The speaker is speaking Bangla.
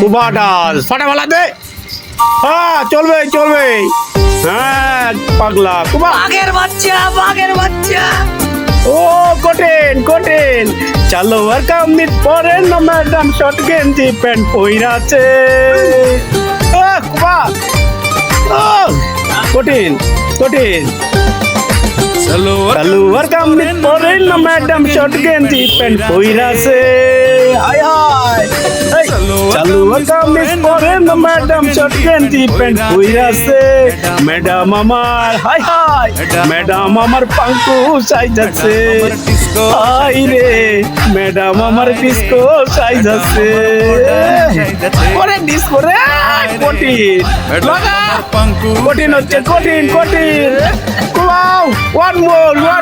কুবাটাল ফাটা মালা দে। হ্যাঁ চলবে চলবে হ্যাঁ পাগলা কুবা বাঘের বাচ্চা বাঘের বাচ্চা। ও কঠিন কঠিন। চালো আর কামিত পরে না ম্যাডাম শর্ট গেঞ্জি প্যান্ট পইরাছে। কুবা কঠিন কঠিন। চালো আর কামিত পরে না ম্যাডাম শর্ট গেঞ্জি প্যান্ট পইরাছে। এই, ম্যাডাম শর্ট গেঞ্জি প্যান্ট পইরাছে ম্যাডাম আমার হায় হায় ম্যাডাম আমার পাঙ্কু সাইজ আছে। হাই রে। ম্যাডাম আমার ডিস্কো সাইজ আছে। ওরে ডিস্কো রে কঠিন। কঠিন হচ্ছে কঠিন কঠিন। কুলাও ওয়ান মোর ওয়ান মোর ও